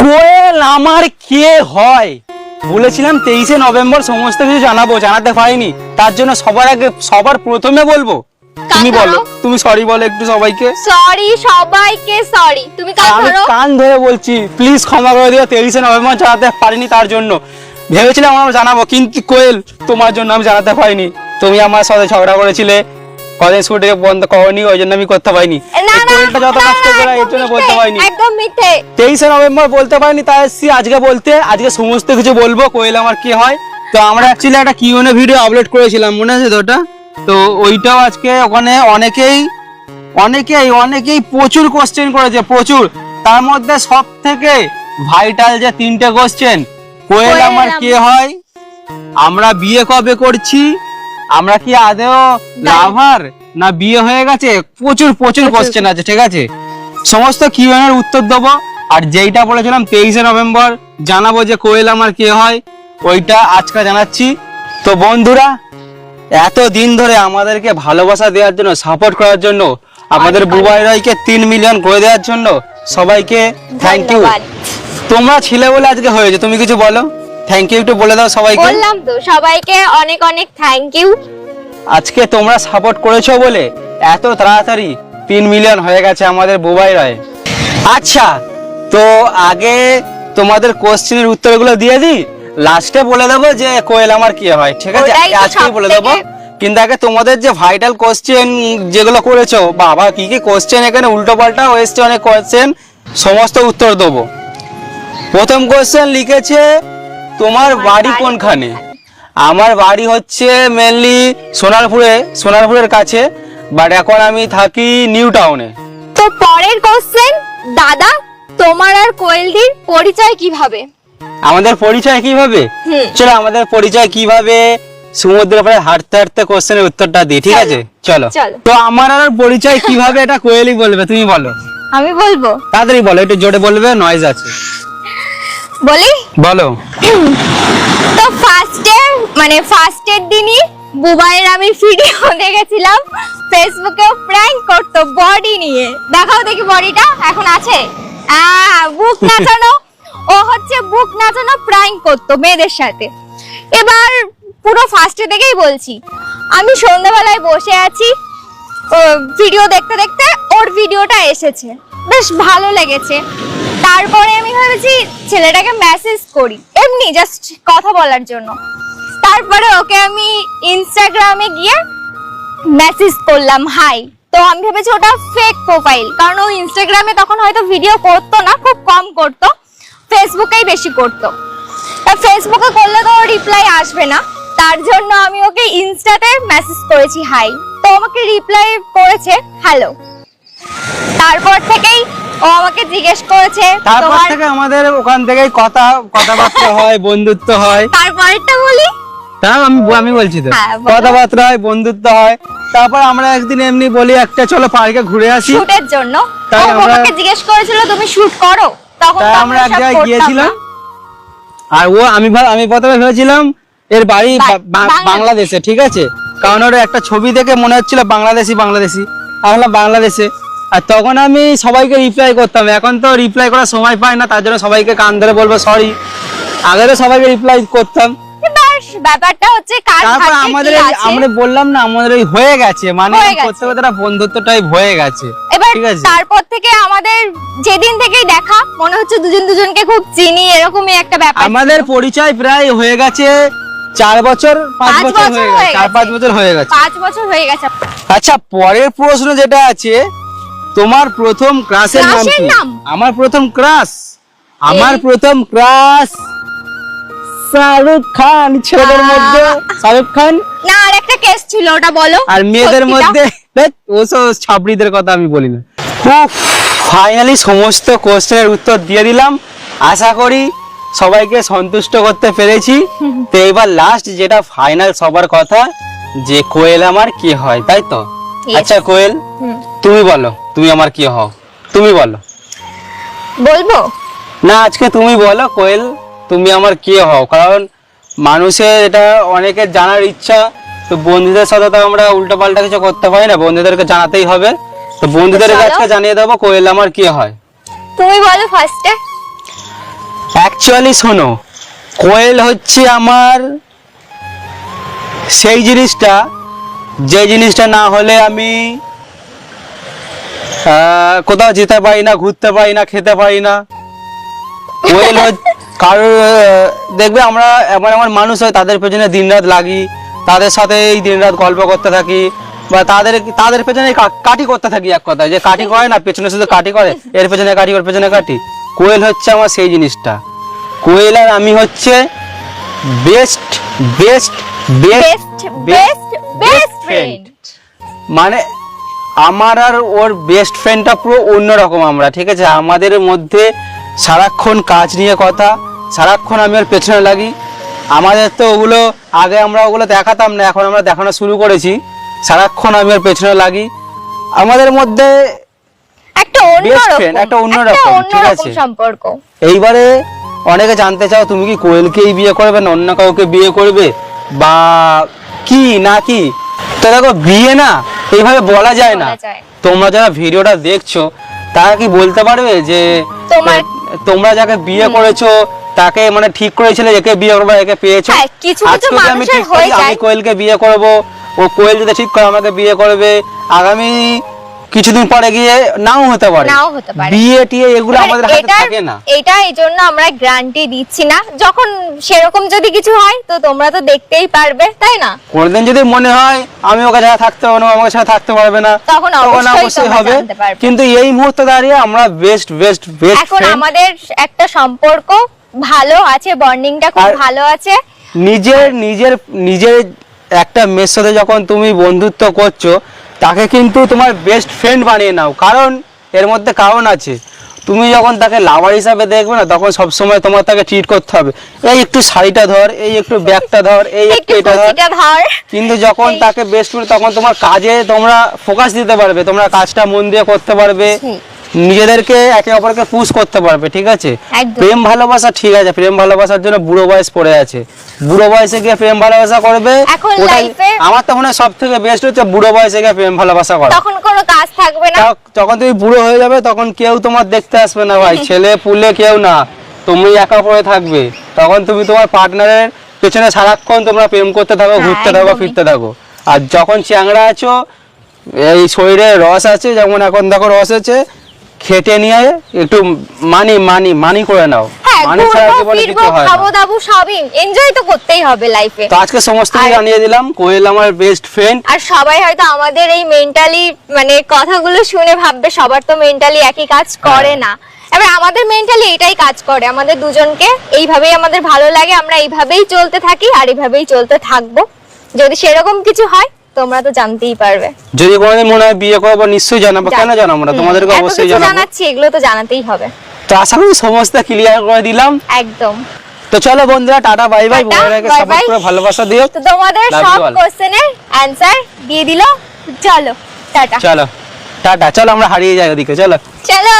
কোয়েল আমার কে হয়? বলেছিলাম তেইশে নভেম্বর সমস্ত কিছু জানাব জানাতে পারিনি। তার জন্য সবার আগে সবার প্রথমে বলব? তুমি বলো তুমি সরি বলো একটু সবাইকে। সরি সবাইকে সরি তুমি কান ধরো। কান ধরে বলছি প্লিজ ক্ষমা করে দিও তেইশে নভেম্বর জানাতে পারিনি তার জন্য। ভেবেছিলাম আমরা জানাব কিন্তু কোয়েল তোমার জন্য আমি জানাতে পারিনি। তুমি আমার সাথে ঝগড়া করেছিলে কলেজ স্কুলটাকে বন্ধ করনি ওই জন্য আমি করতে পারিনি। কোয়েলটা যত কষ্ট করে এর জন্য বলতে পারিনি। একদম মিথ্যে। তেইশে নভেম্বর বলতে পারিনি তাই এসছি আজকে বলতে আজকে সমস্ত কিছু বলব কোয়েল আমার কি হয়। তো আমরা অ্যাকচুয়ালি একটা কিউএনএ ভিডিও আপলোড করেছিলাম মনে আছে তো ওটা তো ওইটাও আজকে ওখানে অনেকেই অনেকেই অনেকেই প্রচুর কোশ্চেন করেছে প্রচুর। তার মধ্যে সব থেকে ভাইটাল যে তিনটে কোশ্চেন কোয়েল আমার- কে হয়? আমরা বিয়ে কবে করছি? আমরা কি আদেও লাভার? না বিয়ে হয়ে গেছে? প্রচুর প্রচুর কোশ্চেন আছে ঠিক আছে? সমস্ত কিউএন এর উত্তর দেবো। আর যেইটা বলেছিলাম তেইশে নভেম্বর জানাব যে কোয়েল আমার কে হয়। ওইটা আজকে জানাচ্ছি। তো বন্ধুরা এত দিন ধরে আমাদেরকে ভালোবাসা দেওয়ার জন্য সাপোর্ট করার জন্য আমাদের বুবাই রায়কে তিন মিলিয়ন করে দেওয়ার জন্য সবাইকে থ্যাংক ইউ তোমরা ছিলে বলে আজকে হয়েছে তুমি কিছু বলো? থ্যাংক ইউ একটু বলে দাও সবাইকে। বললাম তো সবাইকে অনেক অনেক থ্যাংক ইউ আজকে তোমরা সাপোর্ট করেছ বলে এত তাড়াতাড়ি তিন মিলিয়ন হয়ে গেছে আমাদের বুবাই রায়। আচ্ছা তো আগে তোমাদের কোশ্চেনের উত্তরগুলো দিয়ে দিই। লাস্টে বলে দেবো যে কোয়েল আমার কি হয় ঠিক আছে? আজকেই বলে দেবো। কিন্তু আগে তোমাদের যে ভাইটাল কোশ্চেন যেগুলো করেছ বাবা কি কি কোশ্চেন এখানে উল্টো পাল্টা এসছে অনেক কোশ্চেন সমস্ত উত্তর দেবো। প্রথম কোশ্চেন লিখেছে তোমার বাড়ি কোনখানে? আমার বাড়ি হচ্ছে মেনলি সোনারপুরে সোনারপুরের কাছে বাট এখন আমি থাকি নিউ টাউনে তো পরের কোশ্চেন দাদা তোমার আর কোয়েলদির পরিচয় কীভাবে? আমাদের পরিচয় কীভাবে? চলো আমাদের পরিচয় কীভাবে? সমুদ্রের পাড়ে হাঁটতে হাঁটতে কোশ্চেনের উত্তরটা দিই ঠিক আছে? চলো। চলো। তো আমার আর পরিচয় কীভাবে? এটা কোয়েলই বলবে তুমি বলো। আমি বলব? তাড়াতাড়ি বলো একটু জোরে বলবে নয়েজ আছে। বলি? বলো। তো ফার্স্টে মানে ফার্স্টের দিনই বুবাইয়ের আমি ভিডিও দেখেছিলাম ফেসবুকে প্র্যাঙ্ক করতো বডি নিয়ে। দেখাও দেখি বডিটা এখন আছে? বুক নাচানো। ও হচ্ছে বুক নাচানো প্র্যাঙ্ক করতো মেয়েদের সাথে। এবার পুরো ফার্স্টে থেকেই বলছি আমি সন্ধ্যাবেলায় বসে আছি ভিডিও দেখতে দেখতে ওর ভিডিওটা এসেছে। বেশ ভালো লেগেছে। তারপরে আমি ভেবেছি ছেলেটাকে মেসেজ করি। এমনি জাস্ট কথা বলার জন্য। তারপরে ওকে আমি ইনস্টাগ্রামে গিয়ে মেসেজ করলাম হাই তো আমি ভেবেছি ওটা ফেক প্রোফাইল কারণ ও ইনস্টাগ্রামে তখন হয়তো ভিডিও করতো না, খুব কম করতো ফেসবুকেই বেশি করতো। ফেসবুকে করলে তো রিপ্লাই আসবে না, তার জন্য আমি ওকে ইনস্টাতে মেসেজ করেছি হাই তো আমাকে রিপ্লাই করেছে হ্যালো তারপর থেকেই ও আমাকে জিজ্ঞেস করেছে তারপর থেকে আমাদের ওখান থেকেই কথা কথাবার্তা হয় বন্ধুত্ব হয়। তারপরেরটা বলি? তা আমি আমি বলছি তো। হ্যাঁ, কথাবার্তা হয় বন্ধুত্ব হয়। তারপর আমরা একদিন এমনি বলি একটা চলো পার্কে ঘুরে আসি। শুটের জন্য। তাই আমরা- জিজ্ঞেস করেছিল তুমি শুট করো? তখন আমরা এক জায়গায় গিয়েছিলাম। আর ও আমি আমি প্রথমে ভেবেছিলাম এর বাড়ি বাংলাদেশ। ঠিক আছে? কারণ ওর একটা ছবি দেখে মনে হচ্ছিল বাংলাদেশি বাংলাদেশি। আমি বললাম বাংলাদেশে। আর তখন আমি সবাইকে রিপ্লাই করতাম। এখন তো রিপ্লাই করার সময় পাই না তার জন্য সবাইকে কান ধরে বলব সরি আগে তো সবাইকে রিপ্লাই করতাম। ব্যাপারটা হচ্ছে তারপর আমাদের কি এই- আছে। আমরা বললাম না আমাদের ওই হয়ে গেছে। মানে করতে করতে একটা বন্ধুত্বটাই হয়ে গেছে। এবার তারপর থেকে আমাদের যেদিন থেকেই দেখা মনে হচ্ছে দুজন দুজনকে খুব চিনি এরকমই একটা ব্যাপার আমাদের পরিচয় প্রায় হয়ে গেছে চার বছর পাঁচ বছর হয়ে গেছে। চার পাঁচ বছর হয়ে গেছে। পাঁচ বছর হয়ে গেছে। আচ্ছা পরের প্রশ্ন যেটা আছে তোমার প্রথম ক্রাশের নাম কি? আমার প্রথম ক্রাশ আমার প্রথম ক্রাশ শাহরুখ খান ছেলেদের মধ্যে। শাহরুখ খান? না আর একটা কেস ছিল ওটা বলো। আর মেয়েদের মধ্যে? ধ্যাৎ, ওসব ছাপড়িদের কথা আমি বলি না। ফাইনালি সমস্ত কোশ্চেনের উত্তর দিয়ে দিলাম। আশা করি সবাইকে সন্তুষ্ট করতে পেরেছি। তো এবার লাস্ট যেটা ফাইনাল সবার কথা যে কোয়েল আমার কি হয় তাই তো? আচ্ছা কোয়েল তুমি বলো। তুমি আমার কি হও? তুমি বলো। বলব? না আজকে তুমি বলো কোয়েল তুমি আমার কি হও? কারণ মানুষের এটা অনেকের জানার ইচ্ছা তো বন্ধুদের সাথে তো আমরা উল্টো পাল্টা কিছু করতে পারি না বন্ধুদেরকে জানাতেই হবে। তো বন্ধুদের। কাছে জানিয়ে দেবো কোয়েল আমার কি হয়। তুমি বলো ফার্স্টে অ্যাকচুয়ালি শোনো কোয়েল হচ্ছে আমার সেই জিনিসটা যে জিনিসটা না হলে আমি কোথাও যেতে পারি না ঘুরতে পারি না খেতে পারি না। কোয়েল কারোর দেখবে আমরা এমন এমন মানুষ হয় তাদের পেছনে দিনরাত লাগি তাদের সাথে এই দিনরাত গল্প করতে থাকি বা তাদের তাদের পেছনে কাটি করতে থাকি এক কথায় যে কাটি করে না পেছনে শুধু কাটি করে এর পেছনে কাটি ওর পেছনে কাটি কোয়েল হচ্ছে আমার সেই জিনিসটা। কোয়েল আর আমি হচ্ছে best best best best best friend মানে আমার আর ওর বেস্ট ফ্রেন্ডটা পুরো অন্যরকম আমরা ঠিক আছে? আমাদের মধ্যে সারাক্ষণ কাজ নিয়ে কথা সারাক্ষণ আমি ওর পেছনে লাগি। আমাদের তো ওগুলো আগে আমরা ওগুলো দেখাতাম না এখন আমরা দেখানো শুরু করেছি। সারাক্ষণ আমি ওর পেছনে লাগি। আমাদের মধ্যে একটা অন্যরকম একটা অন্যরকম, ঠিক আছে। সম্পর্ক। এইবারে অনেকে জানতে চাও তুমি কি কোয়েলকেই বিয়ে করবে না অন্য কাউকে বিয়ে করবে? বা কি না কি? তো দেখো বিয়ে না এইভাবে বলা যায় না। তোমরা যারা ভিডিওটা দেখছ তারা কি বলতে পারবে যে তোমরা যাকে বিয়ে করেছ তাকে মানে ঠিক করেছিলে একে বিয়ে করব একে পেয়েছ? হ্যাঁ, আজকে আমি ঠিক করি আমি কোয়েলকে বিয়ে করব ও কোয়েল যদি ঠিক করে আমাকে বিয়ে করবে আগামী কিছুদিন পরে গিয়ে নাও হতে পারে। নাও হতে পারে। বিয়ে টিয়ে এগুলো মানে আমাদের হাতে থাকে না। এটা এই জন্য আমরা গ্যারান্টি দিচ্ছি না। যখন সেরকম যদি কিছু হয় তো তোমরা তো দেখতেই পারবে তাই না? কোনদিন যদি মনে হয় আমি ওকে ছাড়া থাকতে পারব না আমাকে ছাড়া থাকতে পারবে না তখন অবশ্যই পারবে। কিন্তু এই মুহূর্তে দাঁড়িয়ে আমরা বেস্ট বেস্ট বেস্ট এখন আমাদের একটা সম্পর্ক ভালো আছে বন্ডিংটা খুব ভালো আছে। নিজের নিজের নিজের একটা মেয়ের সাথে যখন তুমি বন্ধুত্ব করছ তাকে কিন্তু তোমার বেস্ট ফ্রেন্ড বানিয়ে নাও। কারণ এর মধ্যে কারণ আছে। তুমি যখন তাকে লাভার হিসাবে দেখবে না তখন সবসময় তোমার তাকে ট্রিট করতে হবে। এই একটু শাড়িটা ধর এই একটু ব্যাগটা ধর এই একটু একটু এটা ধর। কিন্তু যখন তাকে বেস্ট ফ্রেন্ড তখন তোমার কাজে তোমরা ফোকাস দিতে পারবে। তোমরা কাজটা মন দিয়ে করতে পারবে। নিজেদেরকে একে অপরকে পুশ করতে পারবে ঠিক আছে? প্রেম ভালোবাসা ঠিক আছে প্রেম ভালোবাসার জন্য বুড়ো বয়স পড়ে আছে। বুড়ো বয়সে গিয়ে প্রেম ভালোবাসা করবে আমার তো মনে হয় সব থেকে বেস্ট হচ্ছে বুড়ো বয়সে গিয়ে প্রেম ভালোবাসা করা। তখন কোনো কাজ থাকবে না। যখন তুমি বুড়ো হয়ে যাবে তখন কেউ তোমার দেখতে আসবে না ভাই। ছেলে পুলে কেউ না তুমি একা পড়ে থাকবে। তখন তুমি তোমার পার্টনারের পেছনে সারাক্ষণ তোমরা প্রেম করতে থাকো হ্যাঁ, ঘুরতে থাকো ফিরতে থাকো। আর যখন চ্যাংড়া আছো এই শরীরে রস আছে যেমন এখন দেখো রস আছে খেটে নিয়ে একটু মানি মানি মানি করে নাও। হ্যাঁ মানি ছাড়া জীবনে কিছু হয় খাব দাবো সবই। এনজয় তো করতেই হবে লাইফে তো আজকে সমস্ত কিছু জানিয়ে দিলাম। কোয়েল আমার বেস্ট ফ্রেন্ড আর সবাই হয়তো আমাদের এই মেন্টালি মানে কথাগুলো শুনে ভাববে সবার তো মেন্টালি একই কাজ করে হ্যাঁ। না। এবার আমাদের মেন্টালি এটাই কাজ করে আমাদের দুজনকে। এইভাবেই আমাদের ভালো লাগে আমরা এইভাবেই চলতে থাকি আর এইভাবেই চলতে থাকব। যদি সেরকম কিছু হয় তোমরা তো জানতেই পারবে। যদি কোনোদিন মনে হয় বিয়ে করব নিশ্চয়ই জানাব। কেন জানাব না? তোমাদেরকে অবশ্যই জানাব। জানাচ্ছি এগুলো তো জানাতেই হবে। তো আশা করি সমস্ত ক্লিয়ার করে দিলাম। একদম। তো চলো বন্ধুরা tata bye bye bye support করে ভালোবাসা দিও। তো তোমাদের সব. কোশ্চেনের অ্যান্সার দিয়ে দিল। চলো টাটা। চলো টাটা। চলো আমরা হারিয়ে যাই ওদিকে চলো। চলো।